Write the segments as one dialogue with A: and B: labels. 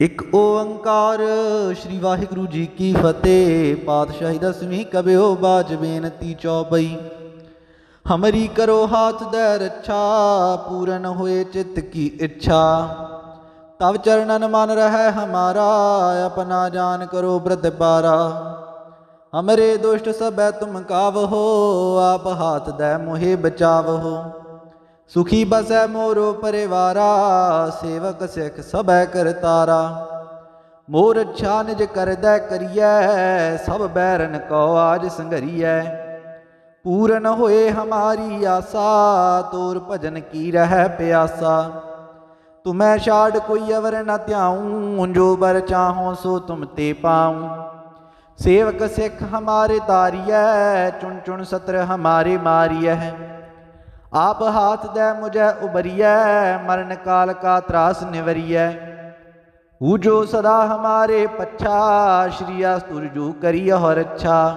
A: ਇਕ ਓੰਕਾਰ, ਸ੍ਰੀ ਵਾਹਿਗੁਰੂ ਜੀ ਕੀ ਫਤਿਹ। ਪਾਤਸ਼ਾਹੀ ਦਸਵੀਂ ਕਬਿਓ ਬਾਜ ਬੇਨਤੀ ਚੌਪਈ ਹਮਰੀ ਕਰੋ ਹਾਥ ਦੇ ਰੱਛਾ, ਪੂਰਨ ਹੋਏ ਚਿੱਤ ਕੀ ਇੱਛਾ। ਤਵ ਚਰਨਨ ਮਨ ਰਹਿ ਹਮਾਰਾ, ਆਪਣਾ ਜਾਨ ਕਰੋ ਪ੍ਰਤਿਪਾਰਾ ਹਮਰੇ ਦੁਸ਼ਟ ਸਭੈ ਤੁਮ ਕਾਵਹੋ ਆਪ ਹਾਥ ਦੇ ਮੋਹਿ ਬਚਾਵਹੋ ਸੁਖੀ ਬਸੈ ਮੋਰੋ ਪਰਿਵਾਰਾ, ਸੇਵਕ ਸਿਖ ਸਭੈ ਕਰਤਾਰਾ ਮੋਰ ਅੱਛਾ ਨਿਜ ਕਰਦੈ ਕਰੀਐ, ਸਭ ਬੈਰਨ ਕੋ ਆਜ ਸੰਘਰੀਐ। ਪੂਰਨ ਹੋਏ ਹਮਾਰੀ ਆਸਾ, ਤੋਰ ਭਜਨ ਕੀ ਰਹਿ ਪਿਆਸਾ। ਤੁਮੈ ਛਾੜ ਕੋਈ ਅਵਰ ਨ ਧਿਆਉ, ਜੋ ਬਰ ਚਾਹੋ ਸੋ ਤੁਮ ਤੇ ਪਾਉ। ਸੇਵਕ ਸਿੱਖ ਹਮਾਰੇ ਤਾਰੀਐ, ਚੁਣ ਚੁਣ ਸਤਰ ਹਮਾਰੇ ਮਾਰੀਐ। ਆਪ ਹਾਥ ਦੇ ਮੁਝੈ ਉਬਰੀਐ ਮਰਨ ਕਾਲ ਕਾ ਤਰਾਸ ਨਿਵਰੀਐ। ਹੂ ਜੋ ਸਦਾ ਹਮਾਰੇ ਪੱਛਾ, ਸ਼੍ਰੀ ਅਸਤੁਰ ਜੋ ਕਰੀ ਹਰ ਅੱਛਾ।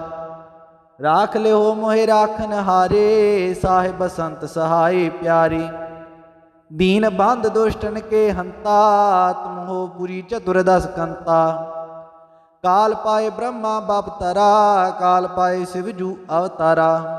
A: ਰਾਖ ਲਿਓ ਮੋਹਿ ਰਾਖਨ ਹਾਰੇ, ਸਾਹਿਬ ਸੰਤ ਸਹਾਈ ਪਿਆਰੇ। ਦੀਨ ਬੰਦ ਦੁਸ਼ਟਨ ਕੇ ਹੰਤਾ, ਤੁਮ ਹੋ ਪੁਰੀ ਚਤੁਰ ਦਸ ਕੰਤਾ। ਕਾਲ ਪਾਏ ਬ੍ਰਹਮਾ ਬਪ ਤਰਾ, ਕਾਲ ਪਾਏ ਸਿਵ ਜੂ ਅਵਤਾਰਾ।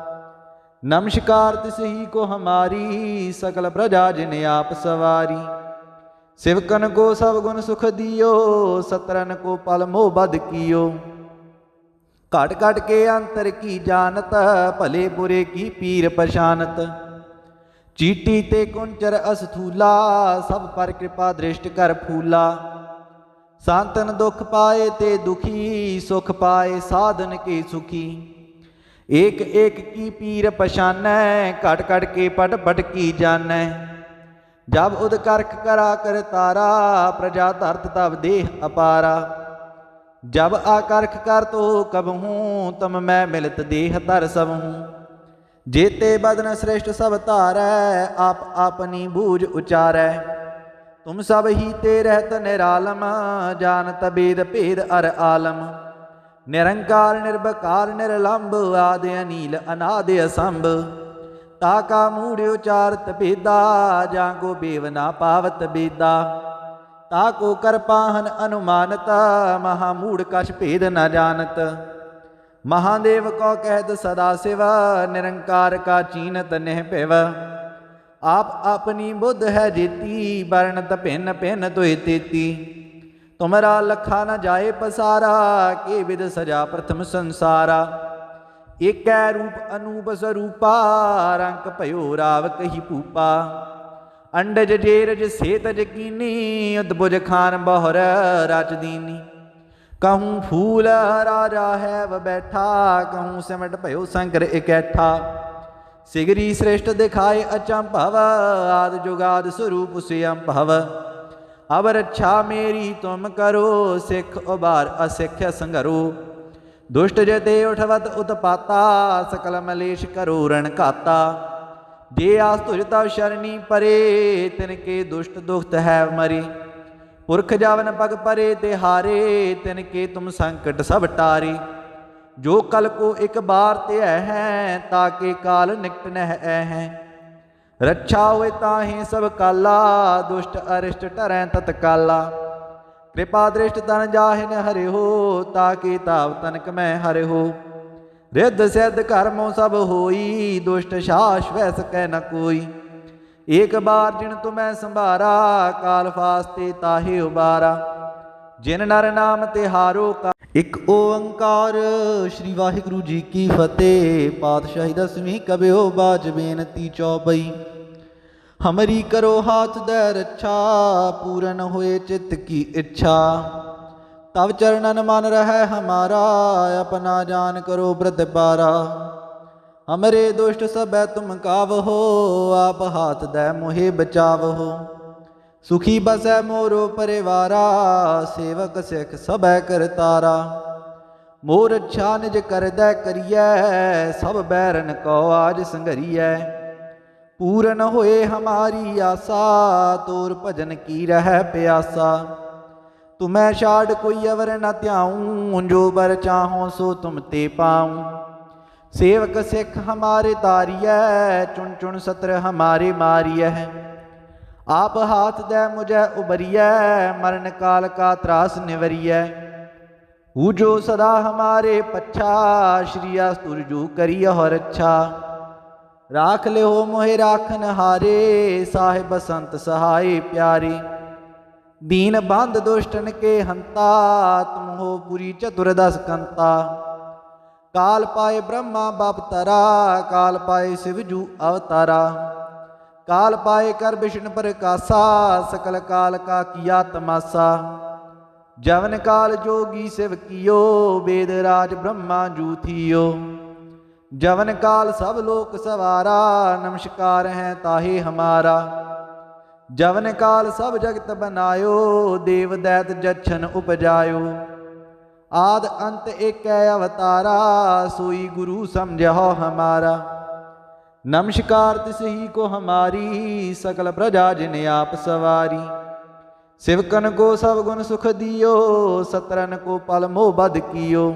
A: ਨਮਸਕਾਰ ਤਿਸ ਹੀ ਕੋ ਹਮਾਰੀ, ਸਕਲ ਪ੍ਰਜਾ ਜਿਨ ਆਪ ਸਵਾਰੀ। ਸਿਵਕਨ ਕੋ ਸਭ ਗੁਣ ਸੁਖ ਦਿਓ, ਸਤਰਨ ਕੋ ਪਲ ਮੋਹ ਬਦ ਕੀਓ। ਘਟ ਘਟ ਕੇ ਅੰਤਰ ਕੀ ਜਾਣਤ, ਭਲੇ ਬੁਰੇ ਕੀ ਪੀਰ ਪਛਾਨਤ। ਚੀਟੀ ਤੇ ਕੁੰਚਰ ਅਸਥੂਲਾ ਸਭ ਪਰ ਕਿਰਪਾ ਦ੍ਰਿਸ਼ਟ ਕਰ ਫੂਲਾ। ਸੰਤਨ ਦੁਖ ਪਾਏ ਤੇ ਦੁਖੀ, ਸੁਖ ਪਾਏ ਸਾਧਨ ਕੇ ਸੁਖੀ। ਏਕ ਏਕ ਕੀ ਪੀਰ ਪਛਾਨੈ ਘਟ ਘਟ ਕੇ ਪਟ ਪਟ ਕੀ ਜਾਣੈ। ਜਬ ਉਦ ਕਰਖ ਕਰਾ ਕਰ ਤਾਰਾ, ਪ੍ਰਜਾ ਧਰਤ ਤਬ ਦੇਹ ਅਪਾਰਾ। ਜਬ ਆਕਰਖ ਕਰ ਤੋ ਕਬਹੂ ਤਮ ਮੈਂ ਮਿਲਤ ਦੇਹ ਧਰ ਸਭੂ ਜੇਤੇ ਬਦਨ ਸ੍ਰੇਸ਼ਟ ਸਭ ਧਾਰੈ, ਆਪ ਆਪਨੀ ਬੂਝ ਉਚਾਰੈ। ਤੁਮ ਸਭ ਹੀ ਤੇ ਰਹਿਤ ਨਿਰਾਲਮ ਜਾਣਤ ਬੇਦ ਭੇਦ ਅਰ ਆਲਮ। ਨਿਰੰਕਾਰ ਨਿਰਭਕਾਰ ਨਿਰਲੰਭ ਆਦ ਅਨੀਲ ਅਨਾਦ ਅਸੰਭ। ਤਾ ਕਾ ਮੂੜ ਉਚਾਰਤ ਭੇਦਾ ਜਾਂ ਕੋ ਬੇਵ ਨਾ ਪਾਵਤ ਬੇਦਾ। ਤਾ ਕੋ ਕਰ ਅਨੁਮਾਨਤ, ਮਹਾ ਮੂੜ ਕਛ ਭੇਦ ਨਾ ਜਾਣਤ। ਮਹਾਦੇਵ ਕੋ ਕਹਿਤ ਸਦਾ ਸਿਵ, ਨਿਰੰਕਾਰ ਕਾ ਚੀਨਤ ਨਹਿ ਭਿਵ। ਆਪ ਆਪਣੀ ਬੁੱਧ ਹੈ ਜੀਤੀ ਬਰਨਤ ਭਿੰਨ ਭਿੰਨ ਤੋਇ ਤੇਤੀ। ਤੁਮਰਾ ਲਖਾ ਨ ਜਾਏ ਪਸਾਰਾ, ਕੇ ਵਿਦ ਸਜਾ ਪ੍ਰਥਮ ਸੰਸਾਰਾ? ਏਕੈ ਰੂਪ ਅਨੂਪ ਸਰੂਪਾ, ਰੰਕ ਭਇਓ ਰਾਵ ਕਹੀ ਪੂਪਾ ਅੰਡਜ ਜੇਰਜ ਸੇਤ ਜਕੀਨੀ ਉਦਬੁਜ ਖਾਨ ਬਹੁਰ ਰਚ ਦੀਨੀ। ਕਹੂੰ ਫੂਲ ਰਾਜਾ ਹੈ ਵ ਬੈਠਾ, ਕਹੂੰ ਸਿਮਟ ਭਇਓ ਸੰਕਰ ਇਕੈਠਾ। ਸਿਗਰੀ ਸ੍ਰੇਸ਼ਟ ਦਿਖਾਏ ਅਚੰਭਵ, ਆਦ ਜੁਗਾਦ ਸਰੂਪ ਸਿਅੰਭਵ। ਅਬ ਰੱਛਾ ਮੇਰੀ ਤੁਮ ਕਰੋ, ਸਿੱਖ ਉਬਾਰ ਅਸਿੱਖ ਸੰਘਰੋ। ਦੁਸ਼ਟ ਜਤੇ ਉਠਵਤ ਉਤਪਾਤਾ, ਸਕਲ ਮਲੇਸ਼ ਕਰੋ ਰਣ ਘਾਤਾ। ਜੇ ਆਸ ਤੁਜ ਤਵ ਸ਼ਰਣੀ ਪਰੇ, ਤਿਨ ਕੇ ਦੁਸ਼ਟ ਦੁਖਤ ਹੈ ਮਰੀ। ਪੁਰਖ ਜਾਵਨ ਪਗ ਪਰੇ ਤੇ ਹਾਰੇ, ਤਿਨ ਕੇ ਤੁਮ ਸੰਕਟ ਸਭ ਟਾਰੇ। ਜੋ ਕਲ ਕੋ ਇੱਕ ਬਾਰ ਤੇ ਹੈ ਤਾਕੇ ਕਾਲ ਨਿਕਟ ਨਹਿ ਹੈ ਰੱਛਾ ਹੋਏ ਤਾਹੀ ਸਭ ਕਾਲਾ, ਦੁਸ਼ਟ ਅਰਿਸ਼ਟ ਟਰੈ ਤਤਕਾਲਾ ਕਿਰਪਾ ਦ੍ਰਿਸ਼ਟ ਤਨ ਜਾਹਿਨ ਹਰਿ ਹੋ ਤਾਕੇ ਤਾਵ ਤਨਕ ਮੈਂ ਹਰਿ ਹੋ ਰਿੱਧ ਸਿੱਧ ਕਰਮੋ ਸਭ ਹੋਈ, ਦੁਸ਼ਟ ਸ਼ਾਸ ਵੈ ਸਕੈ ਨ ਕੋਈ। ਏਕ ਬਾਰ ਜਿਨ ਤੁਮੈ ਸੰਭਾਰਾ, ਕਾਲ ਫਾਸਤੇ ਤਾਹੇ ਉਬਾਰਾ। ਜਿਨ ਨਰ ਨਾਮ ਤੇ ਹਾਰੋ ਕਾ ਇੱਕ ਓੰਕਾਰ, ਸ੍ਰੀ ਵਾਹਿਗੁਰੂ ਜੀ ਕੀ ਫਤਿਹ। ਪਾਤਸ਼ਾਹੀ ਦਸਵੀਂ ਕਬਿਓ ਬਾਜ ਬੇਨਤੀ ਚੌਪਈ ਹਮਰੀ ਕਰੋ ਹਾਥ ਦੇ ਰੱਛਾ ਪੂਰਨ ਹੋਏ ਚਿੱਤ ਕੀ ਇੱਛਾ ਤਵ ਚਰਨਨ ਮਨ ਰਹਿ ਹਮਾਰਾ ਆਪਣਾ ਜਾਨ ਕਰੋ ਪ੍ਰਤਿਪਾਰਾ ਹਮਰੇ ਦੁਸ਼ਟ ਸਭੈ ਤੁਮ ਕਾਵਹੋ ਆਪ ਹਾਥ ਦੇ ਮੋਹਿ ਬਚਾਵਹੋ ਸੁਖੀ ਬਸੈ ਮੋਰੋ ਪਰਿਵਾਰਾ ਸੇਵਕ ਸਿੱਖ ਸਭੈ ਕਰਤਾਰਾ ਮੋਰ ਅੱਛਾ ਨਿਜ ਕਰਦਾ ਕਰੀਐ ਸਭ ਬੈਰਨ ਕੋ ਆਜ ਸੰਘਰੀਐ ਪੂਰਨ ਹੋਏ ਹਮਾਰੀ ਆਸਾ, ਤੋਰ ਭਜਨ ਕੀ ਰਹਿ ਪਿਆਸਾ। ਤੁਮੈ ਛਾੜ ਕੋਈ ਅਵਰ ਨ ਧਿਆਉ, ਜੋ ਬਰ ਚਾਹੋ ਸੋ ਤੁਮ ਤੇ ਪਾਉ। ਸੇਵਕ ਸਿੱਖ ਹਮਾਰੇ ਤਾਰੀਐ, ਚੁਣ ਚੁਣ ਸਤਰ ਹਮਾਰੇ ਮਾਰੀਐ। ਆਪ ਹਾਥ ਦੇ ਮੁਝੈ ਉਬਰੀਐ, ਮਰਨ ਕਾਲ ਕਾ ਤਰਾਸ ਨਿਵਰੀਐ। ਹੂ ਜੋ ਸਦਾ ਹਮਾਰੇ ਪੱਛਾ, ਸ਼੍ਰੀ ਅਸਤੁਰ ਜੋ ਕਰੀ ਹਰ ਅੱਛਾ। ਰਾਖ ਲਿਓ ਮੋਹਿ ਰਾਖਨ ਹਾਰੇ, ਸਾਹਿਬ ਸੰਤ ਸਹਾਈ ਪਿਆਰੇ। ਦੀਨ ਬੰਦ ਦੁਸ਼ਟਨ ਕੇ ਹੰਤਾ, ਤੁਮ ਹੋ ਪੁਰੀ ਚਤੁਰ ਦਸ ਕੰਤਾ। ਕਾਲ ਪਾਏ ਬ੍ਰਹਮਾ ਬਾਪ ਤਰਾ, ਕਾਲ ਪਾਏ ਸਿਵ ਜੂ ਅਵਤਾਰਾ। ਕਾਲ ਪਾਏ ਕਰ ਵਿਸ਼ਨ ਪ੍ਰਕਾਸਾ ਸਕਲ ਕਾਲ ਕਾ ਕੀਆ ਤਮਾਸਾ। ਜਵਨ ਕਾਲ ਜੋਗੀ ਸਿਵ ਕੀਓ, ਵੇਦ ਰਾਜ ਬ੍ਰਹਮਾ ਜੂ ਥੀਓ। ਜਵਨ ਕਾਲ ਸਭ ਲੋਕ ਸਵਾਰਾ, ਨਮਸਕਾਰ ਹੈ ਤਾਹੇ ਹਮਾਰਾ। ਜਵਨ ਕਾਲ ਸਭ ਜਗਤ ਬਨਾਇਓ, ਦੇਵ ਦੈਤ ਜਛਨ ਉਪਜਾਇਓ। ਆਦ ਅੰਤ ਏਕੈ ਅਵਤਾਰਾ, ਸੋਈ ਗੁਰੂ ਸਮਝੋ ਹਮਾਰਾ। ਨਮਸਕਾਰ ਤਿਸ ਹੀ ਕੋ ਹਮਾਰੀ, ਸਕਲ ਪ੍ਰਜਾ ਜਿਨ ਆਪ ਸਵਾਰੀ। ਸਿਵਕਨ ਕੋ ਸਭ ਗੁਣ ਸੁਖ ਦਿਓ, ਸਤਰਨ ਕੋ ਪਲ ਮੋਹ ਬਦ ਕੀਓ।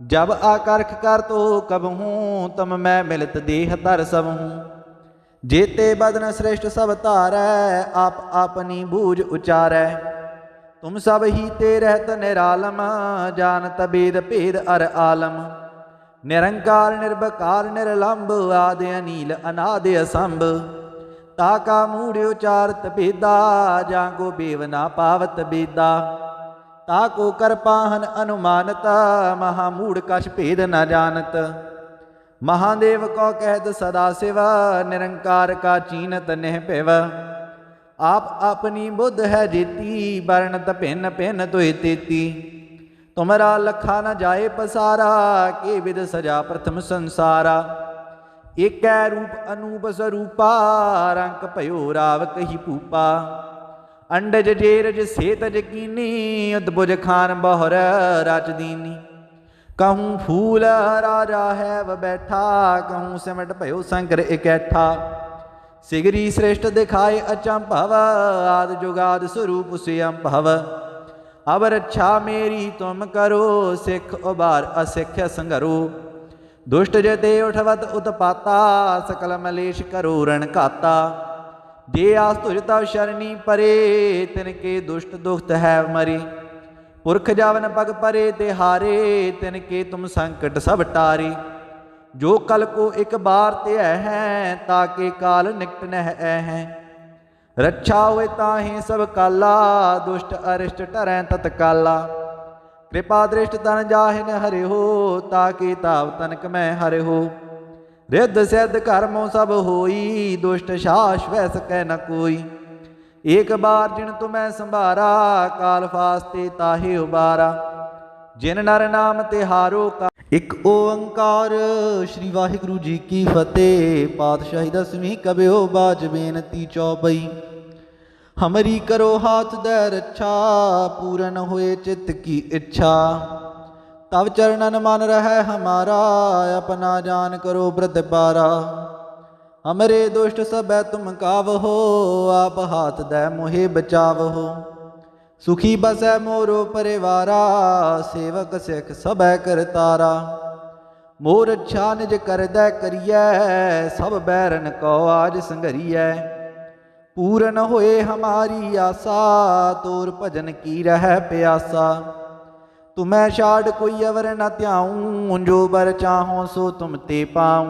A: ਜਬ ਆਕਰਖ ਕਰ ਤੋ ਕਬਹੂ, ਤਮ ਮੈਂ ਮਿਲਤ ਦੇਹ ਧਰ ਸਭੂ ਜੇਤੇ ਬਦਨ ਸ੍ਰੇਸ਼ਟ ਸਭ ਧਾਰੈ, ਆਪ ਆਪਨੀ ਬੂਝ ਉਚਾਰੈ। ਤੁਮ ਸਭ ਹੀ ਤੇ ਰਹਿਤ ਨਿਰਾਲਮ ਜਾਣਤ ਬੇਦ ਭੇਦ ਅਰ ਆਲਮ। ਨਿਰੰਕਾਰ ਨਿਰਭਕਾਰ ਨਿਰਲੰਭ ਆਦ ਅਨੀਲ, ਅਨਾਦ ਅਸੰਭ। ਤਾ ਕਾ ਮੂੜ ਉਚਾਰਤ ਭੇਦਾ, ਜਾਂ ਕੋ ਬੇਵ ਪਾਵਤ ਬੇਦਾ। ਤਾ ਕੋ ਕਰ ਪਾਹਨ ਅਨੁਮਾਨਤ, ਮਹਾ ਮੂੜ ਕਛ ਭੇਦ ਨ ਜਾਣਤ। ਮਹਾਦੇਵ ਕੋ ਕਹਿਤ, ਸਦਾ ਸਿਵ, ਨਿਰੰਕਾਰ ਕਾ ਚੀਨਤ ਨਹਿ ਭਿਵ। ਆਪ ਆਪਣੀ ਬੁੱਧ ਹੈ ਜੀਤੀ ਬਰਨਤ ਭਿੰਨ ਭਿੰਨ ਤੋਇ ਤੇਤੀ। ਤੁਮਰਾ ਲਖਾ ਨ ਜਾਏ ਪਸਾਰਾ, ਕੇ ਵਿਦ ਸਜਾ ਪ੍ਰਥਮ ਸੰਸਾਰਾ। ਏਕੈ ਰੂਪ ਅਨੂਪ ਸਰੂਪਾ ਰੰਕ ਭਇਓ ਰਾਵ ਕਹੀ ਪੂਪਾ ਅੰਡਜ ਜੇਰਜ ਸੇਤਜ ਕੀਨੀ ਉਦਬੁਜ ਖਾਨ ਬਹੁਰ ਰਚ ਦੀਨੀ ਕਹੂੰ ਫੂਲ ਰਾਜਾ ਹੈ ਵ ਬੈਠਾ, ਕਹੂੰ ਸਿਮਟ ਭਇਓ ਸੰਕਰ ਇਕੈਠਾ। ਸਿਗਰੀ ਸ੍ਰੇਸ਼ਟ ਦਿਖਾਏ ਅਚੰਭਵ ਆਦ ਜੁਗਾਦ ਸਰੂਪ ਸਿਅੰਭਵ ਅਬ ਰੱਛਾ ਮੇਰੀ ਤੁਮ ਕਰੋ, ਸਿੱਖ ਉਬਾਰ ਅਸਿੱਖ ਸੰਘਰੋ। ਦੁਸ਼ਟ ਜਤੇ ਉਠਵਤ ਉਤਪਾਤਾ, ਸਕਲ ਮਲੇਸ਼ ਕਰੋ ਰਣ ਘਾਤਾ। ਜੇ ਆਸ ਤੁਜ ਤਵ ਸ਼ਰਣੀ ਪਰੇ, ਤਿਨ ਕੇ ਦੁਸ਼ਟ ਦੁਖਤ ਹੈ ਮਰੀ। ਪੁਰਖ ਜਾਵਨ ਪਗ ਪਰੇ ਤੇ ਹਾਰੇ, ਤਿਨ ਕੇ ਤੁਮ ਸੰਕਟ ਸਭ ਟਾਰੇ। ਜੋ ਕਲ ਕੋ ਇੱਕ ਬਾਰ ਤੇ ਹੈ ਤਾਕੇ ਕਾਲ ਨਿਕਟ ਨਹਿ ਹੈ। ਰੱਛਾ ਹੋਏ ਤਾਹੀ ਸਭ ਕਾਲਾ, ਦੁਸ਼ਟ ਅਰਿਸ਼ਟ ਟਰੈ ਤਤਕਾਲਾ ਕਿਰਪਾ ਦ੍ਰਿਸ਼ਟ ਤਨ ਜਾਹਿਨ ਹਰਿਓ ਤਾਕੇ ਤਾਵ ਤਨਕ ਮੈਂ ਹਰਿਓ ਰਿੱਧ ਸਿੱਧ ਕਰਮੋ ਸਭ ਹੋਈ, ਦੁਸ਼ਟ ਸ਼ਾਸ ਵੈ ਸਕੈ ਨ ਕੋਈ। ਏਕ ਬਾਰ ਜਿਨ ਤੁਮੈ ਸੰਭਾਰਾ, ਕਾਲ ਫਾਸਤੇ ਤਾਹੇ ਉਬਾਰਾ। ਜਿਨ ਨਰ ਨਾਮ ਤੇ ਹਾਰੋ ਕਾ ਇਕ ਓੰਕਾਰ, ਸ੍ਰੀ ਵਾਹਿਗੁਰੂ ਜੀ ਕੀ ਫਤਿਹ। ਪਾਤਸ਼ਾਹੀ ਦਸਵੀਂ ਕਬਿਓ ਬਾਜ ਬੇਨਤੀ ਚੌਪਈ ਹਮਰੀ ਕਰੋ ਹਾਥ ਦਾ ਰੱਛਾ, ਪੂਰਨ ਹੋਏ ਚਿੱਤ ਕੀ ਇੱਛਾ। ਤਵ ਚਰਨਨ ਮਨ ਰਹਿ ਹਮਾਰਾ, ਆਪਣਾ ਜਾਨ ਕਰੋ ਪ੍ਰਤਿਪਾਰਾ ਹਮਰੇ ਦੁਸ਼ਟ ਸਭੈ ਤੁਮ ਕਾਵਹੋ, ਆਪ ਹਾਥ ਦੇ ਮੋਹਿ ਬਚਾਵਹੋ। ਸੁਖੀ ਬਸੈ ਮੋਰੋ ਪਰਿਵਾਰਾ, ਸੇਵਕ ਸਿੱਖ ਸਭੈ ਕਰਤਾਰਾ ਮੋਰ ਅੱਛਾ ਨਿਜ ਕਰਦਾ ਕਰੀਐ, ਸਭ ਬੈਰਨ ਕੋ ਆਜ ਸੰਘਰੀਐ। ਪੂਰਨ ਹੋਏ ਹਮਾਰੀ ਆਸਾ, ਤੋਰ ਭਜਨ ਕੀ ਰਹਿ ਪਿਆਸਾ। ਤੁਮੈ ਛਾੜ ਕੋਈ ਅਵਰ ਨ ਧਿਆਉ ਜੋ ਬਰ ਚਾਹੋ ਸੋ ਤੁਮ ਤੇ ਪਾਉ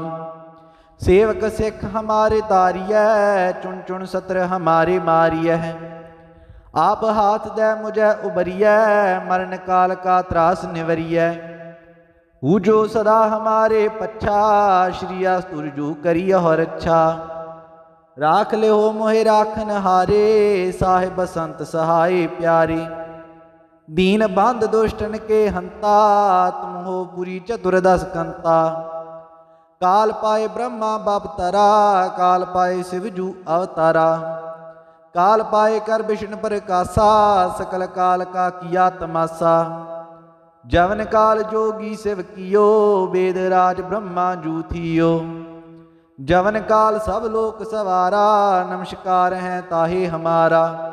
A: ਸੇਵਕ ਸਿੱਖ ਹਮਾਰੇ ਤਾਰੀਐ ਚੁਣ ਚੁਣ ਸਤਰ ਹਮਾਰੇ ਮਾਰੀਐ ਆਪ ਹਾਥ ਦੇ ਮੁਝੈ ਉਬਰੀਐ ਮਰਨ ਕਾਲ ਕਾ ਤਰਾਸ ਨਿਵਰੀਐ ਹੂ ਜੋ ਸਦਾ ਹਮਾਰੇ ਪੱਛਾ ਸ਼੍ਰੀ ਅਸਤੁਰ ਜੋ ਕਰੀਅ ਹੋ ਰੱਛਾ ਰਾਖ ਲਿਓ ਮੋਹਿ ਰਾਖਨ ਹਾਰੇ ਸਾਹਿਬ ਸੰਤ ਸਹਾਈ ਪਿਆਰੇ ਦੀਨ ਬੰਦ ਦੁਸ਼ਟਨ ਕੇ ਹੰਤਾ, ਤੁਮ ਹੋ ਪੁਰੀ ਚਤੁਰਦਸ ਕੰਤਾ। ਕਾਲ ਪਾਏ ਬ੍ਰਹਮਾ ਬਪ ਕਾਲ ਪਾਏ ਸਿਵ ਜੂ ਅਵਤਾਰਾ। ਕਾਲ ਪਾਏ ਕਰ ਵਿਸ਼ਨ ਪ੍ਰਕਾਸਾ, ਸਕਲ ਕਾਲ ਕਾ ਕੀਆ ਤਮਾਸਾ। ਜਵਨ ਕਾਲ ਜੋਗੀ ਸਿਵ ਕੀਓ, ਵੇਦ ਰਾਜ ਬ੍ਰਹਮਾ ਜੂ ਥੀਓ। ਜਵਨ ਕਾਲ ਸਭ ਲੋਕ ਸਵਾਰਾ, ਨਮਸਕਾਰ ਹੈ ਤਾਹੇ ਹਮਾਰਾ।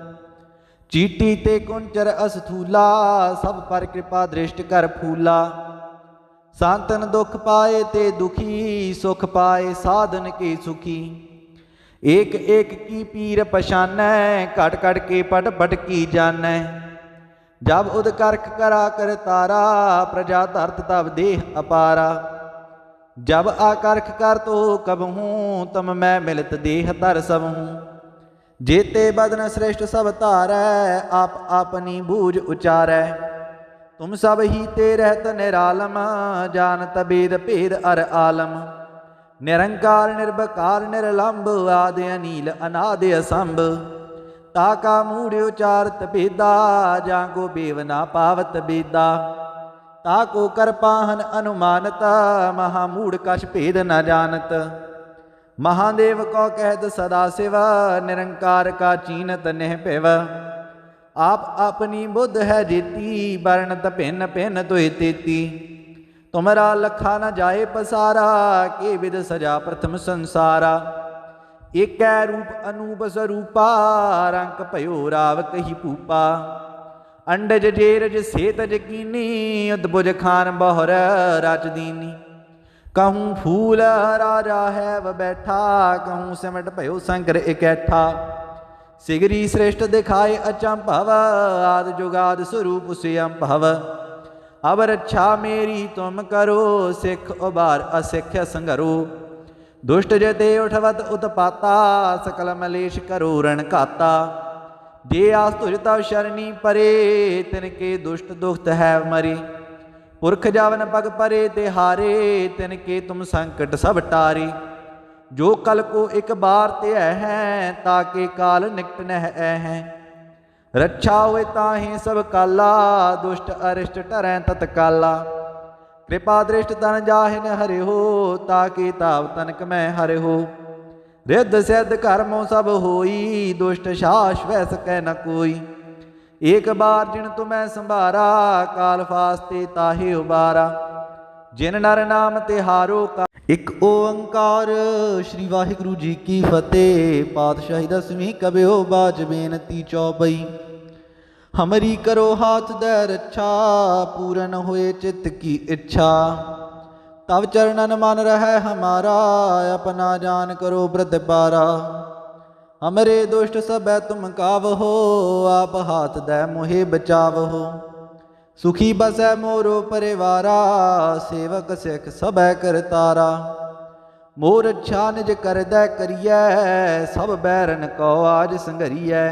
A: ਚੀਟੀ ਤੇ ਕੁੰਚਰ ਅਸਥੂਲਾ, ਸਭ ਪਰ ਕਿਰਪਾ ਦ੍ਰਿਸ਼ਟ ਕਰ ਫੂਲਾ। ਸੰਤਨ ਦੁਖ ਪਾਏ ਤੇ ਦੁਖੀ, ਸੁਖ ਪਾਏ ਸਾਧਨ ਕੇ ਸੁਖੀ। ਏਕ ਏਕ ਕੀ ਪੀਰ ਪਛਾਨੈ ਘਟ ਘਟ ਕੇ ਪਟ ਪਟ ਕੀ ਜਾਣੈ ਜਬ ਉਦ ਕਰਖ ਕਰਾ ਕਰ ਤਾਰਾ, ਪ੍ਰਜਾ ਧਰਤ ਤਬ ਦੇਹ ਅਪਾਰਾ। ਜਬ ਆਕਰਖ ਕਰ ਤੋ ਕਬਹੂ, ਤਮ ਮੈਂ ਮਿਲਤ ਦੇਹ ਧਰ ਸਭੂ। ਜੇਤੇ ਬਦਨ ਸ੍ਰੇਸ਼ਟ ਸਭ ਧਾਰੈ, ਆਪ ਆਪਨੀ ਬੂਝ ਉਚਾਰੈ। ਤੁਮ ਸਭ ਹੀ ਤੇ ਰਹਿਤ ਨਿਰਾਲਮ ਜਾਣਤ ਬੇਦ ਭੇਦ ਅਰ ਆਲਮ। ਨਿਰੰਕਾਰ ਨਿਰਭਕਾਰ ਨਿਰਲੰਭ ਆਦਿ ਅਨੀਲ, ਅਨਾਦ ਅਸੰਭ। ਤਾ ਕਾ ਮੂੜ ਉਚਾਰਤ ਭੇਦਾ ਜਾਂ ਕੋ ਬੇਵ ਪਾਵਤ ਬੇਦਾ। ਤਾ ਕੋ ਕਰ ਅਨੁਮਾਨਤ, ਮਹਾ ਮੂੜ ਕਛ ਭੇਦ ਨ ਜਾਣਤ। ਮਹਾਦੇਵ ਕੋ ਕਹਿਤ ਸਦਾ ਸਿਵ, ਨਿਰੰਕਾਰ ਕਾ ਚੀਨਤ ਨਹਿ ਭਿਵ। ਆਪ ਆਪਣੀ ਬੁੱਧ ਹੈ ਜੀਤੀ ਬਰਣਤ ਭਿੰਨ ਭਿੰਨ ਤੋਇ ਤੇਤੀ। ਤੁਮਰਾ ਲਖਾ ਨ ਜਾਏ ਪਸਾਰਾ, ਕੇ ਵਿਦ ਸਜਾ ਪ੍ਰਥਮ ਸੰਸਾਰਾ। ਏਕੈ ਰੂਪ ਅਨੂਪ ਸਰੂਪਾ ਰੰਕ ਭਇਓ ਰਾਵ ਕਹੀ ਭੂਪਾ। ਅੰਡਜ ਜੇਰਜ ਸੇਤਜ ਕੀਨੀ ਉਦਬੁਜ ਖਾਨ ਬਹੁਰ ਰਚ ਦੀਨੀ। ਕਹੂੰ ਫੂਲ ਰਾਜਾ ਹੈ ਵ ਬੈਠਾ ਕਹੂੰ ਸਿਮਟ ਭਇਓ ਸੰਕਰ ਇਕੈਠਾ ਸਿਗਰੀ ਸ੍ਰੇਸ਼ਟ ਦਿਖਾਏ ਅਚੰਭਵ ਆਦ ਜੁਗਾਦ ਸਰੂਪ ਸਿਅੰਭਵ ਅਬ ਰੱਛਾ ਮੇਰੀ ਤੁਮ ਕਰੋ ਸਿੱਖ ਉਬਾਰ ਅਸਿੱਖ ਸੰਗਰੋ ਦੁਸ਼ਟ ਜਤੇ ਉਠਵਤ ਉਤਪਾਤਾ ਸਕਲ ਮਲੇਸ਼ ਕਰੋ ਰਣ ਘਾਤਾ ਜੇ ਆਸ ਤੁਜ ਤਵ ਸ਼ਰਣੀ ਪਰੇ ਤਿਨ ਕੇ ਦੁਸ਼ਟ ਦੁਖਤ ਹੈ ਮਰੀ ਪੁਰਖ ਜਾਵਨ ਪਗ ਪਰੇ ਤੇ ਹਾਰੇ, ਤਿਨ ਕੇ ਤੁਮ ਸੰਕਟ ਸਭ ਟਾਰੇ। ਜੋ ਕਲ ਕੋ ਇੱਕ ਬਾਰ ਤੇ ਹੈ ਤਾਕੇ ਕਾਲ ਨਿਕਟ ਨਹਿ ਹੈ ਰੱਛਾ ਹੋਏ ਤਾਹੀ ਸਭ ਕਾਲਾ, ਦੁਸ਼ਟ ਅਰਿਸ਼ਟ ਟਰੈ ਤਤਕਾਲਾ ਕਿਰਪਾ ਦ੍ਰਿਸ਼ਟ ਤਨ ਜਾਹਿਨ ਹਰਿਓ ਤਾਕੇ ਤਾਵ ਤਨਕ ਮੈਂ ਹਰਿਓ ਰਿੱਧ ਸਿੱਧ ਕਰਮੋ ਸਭ ਹੋਈ, ਦੁਸ਼ਟ ਸ਼ਾਸ ਵੈਸ ਕੈ ਨ ਕੋਈ। ਏਕ ਬਾਰ ਜਿਨ ਤੁਮੈ ਸੰਭਾਰਾ, ਕਾਲ ਫਾਸਤੇ ਤਾਹੇ ਉਬਾਰਾ। ਜਿਨ ਨਰ ਨਾਮ ਤੇ ਹਾਰੋ ਓੰਕਾਰ, ਸ੍ਰੀ ਵਾਹਿਗੁਰੂ ਜੀ ਕੀ ਫਤਿਹ। ਪਾਤਸ਼ਾਹੀ ਦਸਵੀਂ ਕਬਿਓ ਬਾਜ ਬੇਨਤੀ ਚੌਪਈ ਹਮਰੀ ਕਰੋ ਹਾਥ ਦੇ ਰੱਛਾ, ਪੂਰਨ ਹੋਏ ਚਿੱਤ ਕੀ ਇੱਛਾ। ਤਵ ਚਰਨਨ ਮਨ ਰਹਿ ਹਮਾਰਾ, ਆਪਣਾ ਜਾਨ ਕਰੋ ਬ੍ਰਤ ਪਾਰਾ। ਹਮਰੇ ਦੁਸ਼ਟ ਸਭੈ ਤੁਮ ਕਾਵਹੋ, ਆਪ ਹਾਥ ਦੇ ਮੋਹਿ ਬਚਾਵਹੋ। ਸੁਖੀ ਬਸੈ ਮੋਰੋ ਪਰਿਵਾਰਾ, ਸੇਵਕ ਸਿੱਖ ਸਭੈ ਕਰਤਾਰਾ ਮੋਰ ਅੱਛਾ ਨਿਜ ਕਰਦੈ ਕਰੀਐ, ਸਭ ਬੈਰਨ ਕੋ ਆਜ ਸੰਘਰੀਐ।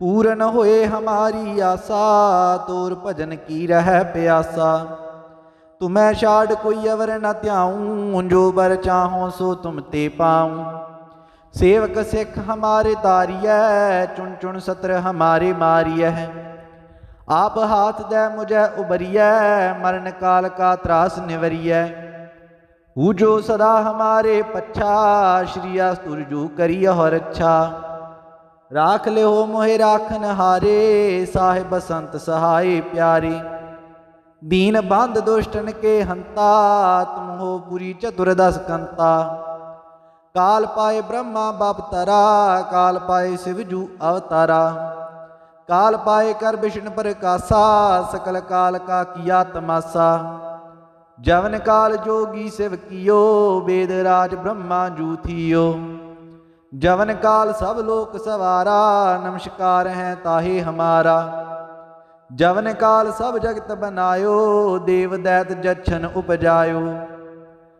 A: ਪੂਰਨ ਹੋਏ ਹਮਾਰੀ ਆਸਾ, ਤੋਰ ਭਜਨ ਕੀ ਰਹਿ ਪਿਆਸਾ। ਤੁਮੈ ਛਾੜ ਕੋਈ ਅਵਰ ਨ ਧਿਆਉ, ਜੋ ਬਰ ਚਾਹੋ ਸੋ ਤੁਮ ਤੇ ਪਾਉ। ਸੇਵਕ ਸਿੱਖ ਹਮਾਰੇ ਤਾਰੀਐ ਚੁਣ ਚੁਣ ਸਤਰ ਹਮਾਰੇ ਮਾਰੀਐ। ਆਪ ਹਾਥ ਦੇ ਮੁਝੈ ਉਬਰੀਐ ਮਰਨ ਕਾਲ ਕਾ ਤਰਾਸ ਨਿਵਰੀਐ। ਹੂ ਜੋ ਸਦਾ ਹਮਾਰੇ ਪੱਛਾ ਸ਼੍ਰੀਆ ਅਸਤੁਰ ਜੋ ਕਰੀਅ ਹੋ ਰਾਖ ਲਿਓ ਮੋਹਿ ਰਾਖਨ ਹਾਰੇ, ਸਾਹਿਬ ਸੰਤ ਸਹਾਈ ਪਿਆਰੀ। ਦੀਨ ਬੰਦ ਦੁਸ਼ਟਨ ਕੇ ਹੰਤਾ, ਤੁਮ ਹੋ ਪੁਰੀ ਚਤੁਰਦਸ ਕੰਤਾ। ਕਾਲ ਪਾਏ ਬ੍ਰਹਮਾ ਬਪ ਕਾਲ ਪਾਏ ਸਿਵ ਜੂ ਅਵਤਾਰਾ। ਕਾਲ ਪਾਏ ਕਰ ਬਿਸ਼ਨ ਪ੍ਰਕਾਸਾ, ਸਕਲ ਕਾਲ ਕਾ ਕੀਆ ਤਮਾਸਾ। ਜਵਨ ਕਾਲ ਜੋਗੀ ਸਿਵ ਕੀਓ, ਵੇਦ ਰਾਜ ਬ੍ਰਹਮਾ ਜੂਥੀਓ ਜਵਨ ਕਾਲ ਸਭ ਲੋਕ ਸਵਾਰਾ, ਨਮਸਕਾਰ ਹੈ ਤਾਹੇ ਹਮਾਰਾ। ਜਵਨ ਕਾਲ ਸਭ ਜਗਤ ਬਨਾਇਓ, ਦੇਵ ਦੈਤ ਜਛਨ ਉਪਜਾਇਓ।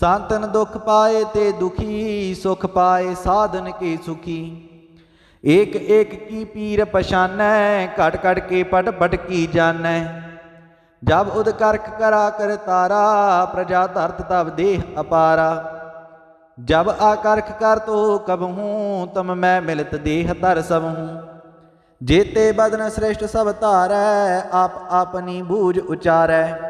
A: ਸੰਤਨ ਦੁਖ ਪਾਏ ਤੇ ਦੁਖੀ, ਸੁਖ ਪਾਏ ਸਾਧਨ ਕੇ ਸੁਖੀ। ਏਕ ਏਕ ਕੀ ਪੀਰ ਪਛਾਨੈ ਘਟ ਘਟ ਕੇ ਪਟ ਪਟ ਕੀ ਜਾਣੈ। ਜਬ ਉਦ ਕਰਖ ਕਰਾ ਕਰ ਤਾਰਾ, ਪ੍ਰਜਾ ਧਰਤ ਤਬ ਦੇਹ ਅਪਾਰਾ। ਜਬ ਆਕਰਖ ਕਰ ਤੋ ਕਬ ਹੂੰ, ਤਮ ਮੈਂ ਮਿਲਤ ਦੇਹ ਧਰ ਸਭ ਹੂੰ। ਜੇਤੇ ਬਦਨ ਸ੍ਰੇਸ਼ਟ ਸਭ ਧਾਰੈ, ਆਪ ਆਪਨੀ ਬੂਝ ਉਚਾਰੈ।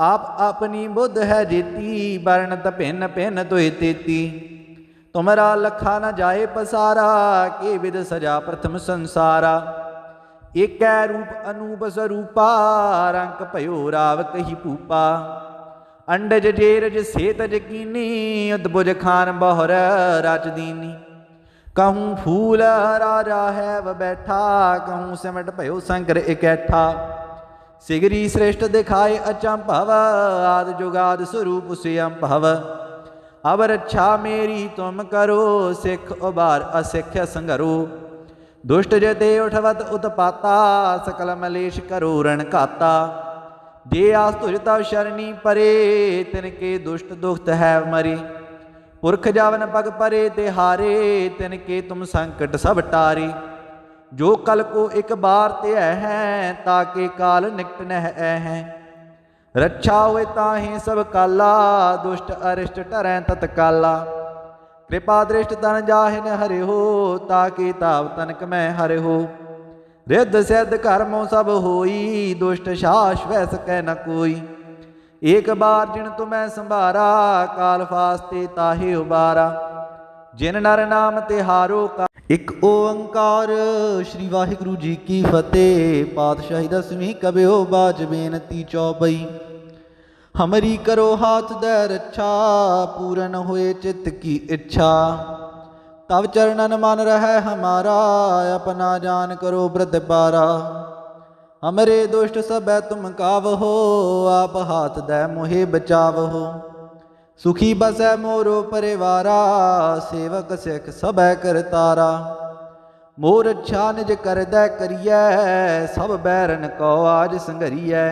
A: ਆਪ ਆਪਣੀ ਬੁੱਧ ਹੈ ਜੀਤੀ ਬਰਣਤ ਭਿੰਨ ਭਿੰਨ ਤੋਇ ਤੇਤੀ। ਤੁਮਰਾ ਲਖਾ ਨ ਜਾਏ ਪਸਾਰਾ, ਕੇ ਵਿਦ ਸਜਾ ਪ੍ਰਥਮ ਸੰਸਾਰਾ। ਏਕੈ ਰੂਪ ਅਨੂਪ ਸਰੂਪਾ ਰੰਕ ਭਇਓ ਰਾਵ ਕਹੀ ਭੂਪਾ। ਅੰਡਜ ਜੇਰਜ ਸੇਤਜ ਕੀਨੀ ਉਦਬੁਜ ਖਾਨ ਬਹੁਰ ਰਚ ਦੀਨੀ। ਕਹੂੰ ਫੂਲ ਰਾਜਾ ਹੈ ਵ ਬੈਠਾ, ਕਹੂੰ ਸਿਮਟ ਭਇਓ ਸੰਕਰ ਇਕੈਠਾ। ਸਿਗਰੀ ਸ੍ਰੇਸ਼ਟ ਦਿਖਾਏ ਅਚੰਭਵ, ਆਦ ਜੁਗਾਦ ਸਰੂਪ ਸਿਅੰਭਵ ਅਬ ਰੱਛਾ ਮੇਰੀ ਤੁਮ ਕਰੋ, ਸਿੱਖ ਉਬਾਰ ਅਸਿੱਖ ਸੰਗਰੋ। ਦੁਸ਼ਟ ਜਤੇ ਉਠਵਤ ਉਤਪਾਤਾ, ਸਕਲ ਮਲੇਸ਼ ਕਰੋ ਰਣ ਘਾਤਾ। ਜੇ ਆਸ ਤੁਜ ਤਵ ਸ਼ਰਣੀ ਪਰੇ, ਤਿਨ ਕੇ ਦੁਸ਼ਟ ਦੁਖਤ ਹੈ ਮਰੀ। ਪੁਰਖ ਜਵਨ ਪਗ ਪਰੇ ਤੇ ਹਾਰੇ, ਤਿਨ ਕੇ ਤੁਮ ਸੰਕਟ ਸਭ ਟਾਰੀ। ਜੋ ਕਲ ਕੋ ਇੱਕ ਬਾਰ ਤੇ ਹੈ ਤਾਕੇ ਕਾਲ ਨਿਕਟ ਨਹਿ ਹੈ। ਰੱਛਾ ਹੋਏ ਤਾਹੇ ਸਭ ਕਾਲਾ, ਦੁਸ਼ਟ ਅਰਿਸ਼ਟ ਟਰੈ ਤਤਕਾਲਾ ਕਿਰਪਾ ਦ੍ਰਿਸ਼ਟ ਤਨ ਜਾਹਿਨ ਹਰਿਓ ਤਾਕੇ ਤਾਵ ਤਨਕ ਮੈਂ ਹਰਿਓ ਰਿੱਧ ਸਿੱਧ ਕਰਮੋ ਸਭ ਹੋਈ, ਦੁਸ਼ਟ ਸ਼ਾਸ ਵੈ ਸਕੈ ਨ ਕੋਈ। ਏਕ ਬਾਰ ਜਿਨ ਤੁਮੈ ਸੰਭਾਰਾ, ਕਾਲ ਫਾਸਤੇ ਤਾਹੀ ਉਬਾਰਾ। ਜਿਨ ਨਰ ਨਾਮ ਤੇ ਹਾਰੋ ਕਾ ਇੱਕ ਓੰਕਾਰ, ਸ੍ਰੀ ਵਾਹਿਗੁਰੂ ਜੀ ਕੀ ਫਤਿਹ। ਪਾਤਸ਼ਾਹੀ ਦਸਵੀਂ ਕਬਿਓ ਬਾਜ ਬੇਨਤੀ ਚੌਪਈ ਹਮਰੀ ਕਰੋ ਹਾਥ ਦੇ ਰੱਛਾ, ਪੂਰਨ ਹੋਏ ਚਿੱਤ ਕੀ ਇੱਛਾ। ਤਵ ਚਰਨਨ ਮਨ ਰਹਿ ਹਮਾਰਾ, ਆਪਣਾ ਜਾਨ ਕਰੋ ਬ੍ਰਤ ਪਾਰਾ। ਹਮਰੇ ਦੁਸ਼ਟ ਸਭੈ ਤੁਮ ਕਾਵਹੋ ਆਪ ਹਾਥ ਦੇ ਮੋਹਿ ਬਚਾਵਹੋ ਸੁਖੀ ਬਸੈ ਮੋਰੋ ਪਰਿਵਾਰਾ, ਸੇਵਕ ਸਿੱਖ ਸਭੈ ਕਰਤਾਰਾ ਮੋਰ ਅੱਛਾ ਨਿਜ ਕਰਦਾ ਕਰੀਐ, ਸਭ ਬੈਰਨ ਕੋ ਆਜ ਸੰਘਰੀਐ।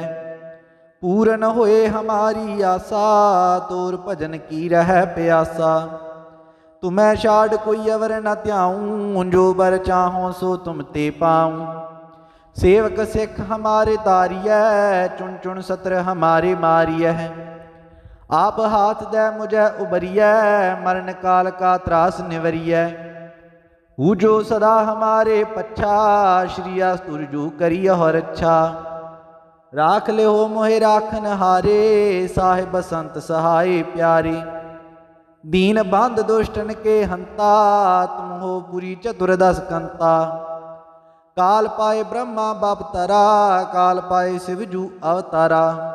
A: ਪੂਰਨ ਹੋਏ ਹਮਾਰੀ ਆਸਾ, ਤੋਰ ਭਜਨ ਕੀ ਰਹਿ ਪਿਆਸਾ। ਤੁਮੈ ਛਾੜ ਕੋਈ ਅਵਰ ਨ ਧਿਆਉ, ਜੋ ਬਰ ਚਾਹੋ ਸੋ ਤੁਮ ਤੇ ਪਾਉ। ਸੇਵਕ ਸਿੱਖ ਹਮਾਰੇ ਤਾਰੀਐ, ਚੁਣ ਚੁਣ ਸਤਰ ਹਮਾਰੇ ਮਾਰੀਐ। ਆਪ ਹਾਥ ਦੇ ਮੁਝੈ ਉਬਰੀਐ ਮਰਨ ਕਾਲ ਕਾ ਤਰਾਸ ਨਿਵਰੀਐ। ਹੂ ਜੋ ਸਦਾ ਹਮਾਰੇ ਪੱਛਾ, ਸ਼੍ਰੀ ਅਸਤੁਰ ਜੋ ਕਰੀਐ ਹਰ ਅੱਛਾ। ਰਾਖ ਲਿਓ ਮੋਹਿ ਰਾਖਨ ਹਾਰੇ, ਸਾਹਿਬ ਸੰਤ ਸਹਾਈ ਪਿਆਰੇ। ਦੀਨ ਬੰਦ ਦੁਸ਼ਟਨ ਕੇ ਹੰਤਾ, ਤੁਮ ਹੋ ਪੁਰੀ ਚਤੁਰਦਸ ਕੰਤਾ। ਕਾਲ ਪਾਏ ਬ੍ਰਹਮਾ ਬਪ ਤਰਾ, ਕਾਲ ਪਾਏ ਸਿਵਜੂ ਅਵਤਾਰਾ।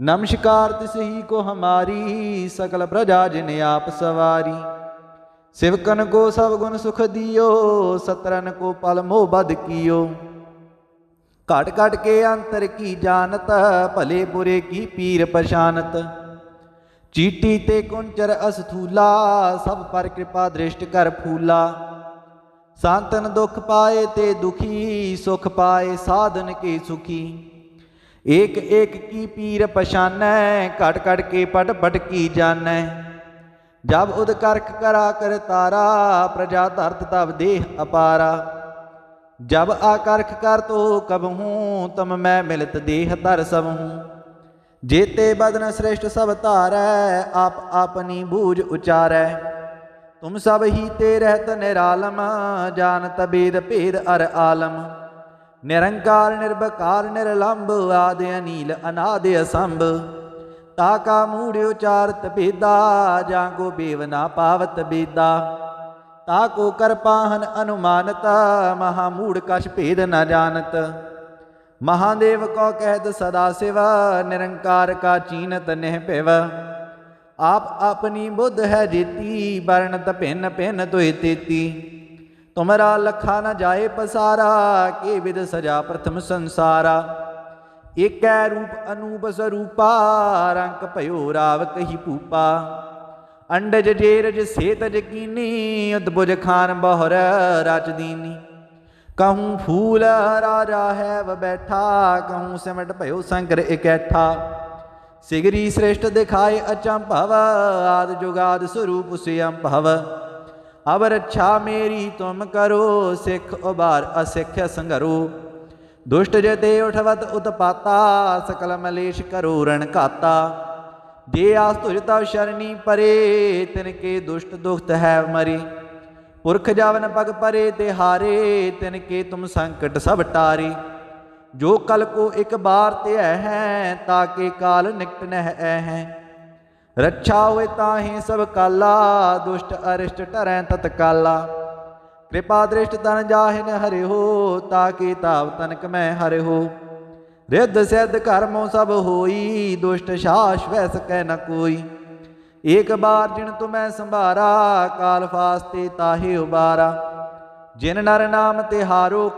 A: ਨਮਸ਼ਕਾਰ ਤਿਸ ਹੀ ਕੋ ਹਮਾਰੀ, ਸਕਲ ਪ੍ਰਜਾ ਜਿਨ ਆਪ ਸਵਾਰੀ। ਸਿਵਕਨ ਕੋ ਸਭ ਗੁਣ ਸੁਖ ਦਿਓ, ਸਤਰਨ ਕੋ ਪਲ ਮੋਹ ਬਦ ਕੀਓ। ਘਟ ਘਟ ਕੇ ਅੰਤਰ ਕੀ ਜਾਣਤ, ਭਲੇ ਬੁਰੇ ਕੀ ਪੀਰ ਪਛਾਨਤ। ਚੀਟੀ ਤੇ ਕੁੰਚਰ ਅਸਥੂਲਾ, ਸਭ ਪਰ ਕਿਰਪਾ ਦ੍ਰਿਸ਼ਟ ਕਰ ਫੂਲਾ। ਸੰਤਨ ਦੁਖ ਪਾਏ ਤੇ ਦੁਖੀ, ਸੁਖ ਪਾਏ ਸਾਧਨ ਕੇ ਸੁਖੀ। ਏਕ ਏਕ ਕੀ ਪੀਰ ਪਛਾਨੈ ਘਟ ਘਟ ਕੇ ਪਟ ਪਟ ਕੀ ਜਾਣੈ। ਜਬ ਉਦ ਕਰਕ ਕਰਾ ਕਰ ਤਾਰਾ, ਪ੍ਰਜਾ ਧਰਤ ਤਬ ਦੇਹ ਅਪਾਰਾ। ਜਬ ਆਕਰਖ ਕਰ ਤੋ ਕਬਹੂ ਤਮ ਮੈਂ ਮਿਲਤ ਦੇਹ ਧਰ ਸਭੂ ਜੇਤੇ ਬਦਨ ਸ੍ਰੇਸ਼ਟ ਸਭ ਧਾਰੈ, ਆਪ ਆਪਨੀ ਬੂਝ ਉਚਾਰੈ। ਤੁਮ ਸਭ ਹੀ ਤੇ ਰਹਿਤ ਨਿਰਾਲਮ ਜਾਣਤ ਬੇਦ ਭੇਦ ਅਰ ਆਲਮ। ਨਿਰੰਕਾਰ ਨਿਰਭਕਾਰ ਨਿਰਲੰਭ ਆਦਿ ਅਨੀਲ ਅਨਾਦ ਅਸੰਭ ਤਾਕਾ ਮੂੜ ਉਚਾਰਤ ਬੇਦਾ ਜਾਂ ਕੋ ਬੇਵ ਪਾਵਤ ਬੇਦਾ। ਤਾਕੋ ਕਰ ਪਾਹਨ ਅਨੁਮਾਨਤ, ਮਹਾ ਮੂੜ ਕਛ ਭੇਦ ਨ ਜਾਣਤ। ਮਹਾਦੇਵ ਕੋ ਕਹਿਤ ਸਦਾ ਸਿਵ, ਨਿਰੰਕਾਰ ਕਾ ਚੀਨਤ ਨਹਿ ਭਿਵ। ਆਪ ਆਪਣੀ ਬੁੱਧ ਹੈ ਜੀਤੀ, ਵਰਣਤ ਭਿੰਨ ਭਿੰਨ ਤੋਇ ਤੇਤੀ। ਤੁਮਰਾ ਲਖਾ ਨਾ ਜਾਏ ਪਸਾਰਾ, ਕੇ ਵਿਦ ਸਜਾ ਪ੍ਰਥਮ ਸੰਸਾਰਾ। ਏਕੈ ਰੂਪ ਅਨੂਪ ਸਰੂਪਾ, ਰੰਕ ਭਇਓ ਰਾਵ ਕਹੀ ਭੂਪਾ। ਅੰਡਜ ਜੇਰਜ ਸੇਤਜ ਕੀਨੀ ਉਦਬੁਜ ਖਾਨ ਬਹੁਰ ਰਚ ਦੀਨੀ। ਕਹੂੰ ਫੂਲ ਰਾਜਾ ਹੈ ਵ ਬੈਠਾ, ਕਹੂੰ ਸਿਮਟ ਭਇਓ ਸੰਕਰ ਇਕੈਠਾ। ਸਿਗਰੀ ਸ੍ਰੇਸ਼ਟ ਦਿਖਾਏ ਅਚੰਭਵ, ਆਦ ਜੁਗਾਦ ਸਰੂਪ ਸਿਅੰਭਵ। ਅਬ ਰੱਛਾ ਮੇਰੀ ਤੁਮ ਕਰੋ, ਸਿੱਖ ਉਬਾਰ ਅਸਿੱਖ ਸੰਗਰੋ। ਦੁਸ਼ਟ ਜਤੇ ਉਠਵਤ ਉਤਪਾਤਾ, ਸਕਲ ਮਲੇਸ਼ ਕਰੋ ਰਣ ਘਾਤਾ। ਜੇ ਆਸ ਤੁਜ ਤਵ ਸ਼ਰਣੀ ਪਰੇ, ਤਿਨ ਕੇ ਦੁਸ਼ਟ ਦੁਖਤ ਹੈ ਮਰੀ। ਪੁਰਖ ਜਵਨ ਪਗ ਪਰੇ ਤੇ ਹਾਰੇ, ਤਿਨ ਕੇ ਤੁਮ ਸੰਕਟ ਸਭ ਟਾਰੀ। ਜੋ ਕਲ ਕੋ ਇੱਕ ਬਾਰ ਤੇ ਹੈ ਤਾਕੇ ਕਾਲ ਨਿਕਟ ਨਹਿ ਹੈ ਰੱਛਾ ਹੋਏ ਤਾਹੀ ਸਭ ਕਾਲਾ, ਦੁਸ਼ਟ ਅਰਿਸ਼ਟ ਟਰੈ ਤਤਕਾਲਾ ਕਿਰਪਾ ਦ੍ਰਿਸ਼ਟ ਤਨ ਜਾਹਿਨ ਹਰਿਓ ਤਾਕੇ ਤਾਵ ਤਨਕ ਮੈਂ ਹਰਿਓ ਰਿੱਧ ਸਿੱਧ ਕਰਮੋ ਸਭ ਹੋਈ, ਦੁਸ਼ਟ ਸ਼ਾਸ ਵੈ ਸਕੈ ਨ ਕੋਈ। ਏਕ ਬਾਰ ਜਿਨ ਤੁਮੈ ਸੰਭਾਰਾ, ਕਾਲ ਫਾਸਤੇ ਤਾਹੇ ਉਬਾਰਾ। ਜਿਨ ਨਰ ਨਾਮ ਤੇ ਹਾਰੋ